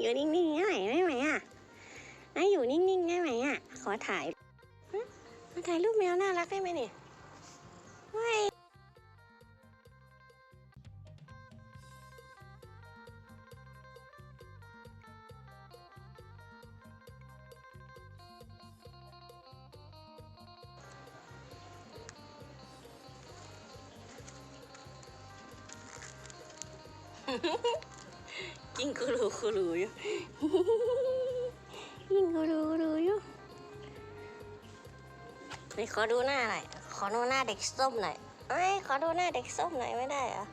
อยู่นิ่งๆได้ไหมได้ไหมอะไอ้อยู่นิ่งๆได้ไหมอะ ขอถ่ายมาถ่ายรูปแมวน่ารักได้ไหมเนี่ยไม่ ยิ่งกูรู้กูรู้อยู่ยิ่งกูรู้กูรู้อยู่ไปขอดูหน้าหน่อย ขอดูหน้าเด็กส้มหน่อยเอ้ยขอดูหน้าเด็กส้มหน่อยไม่ได้เหรอ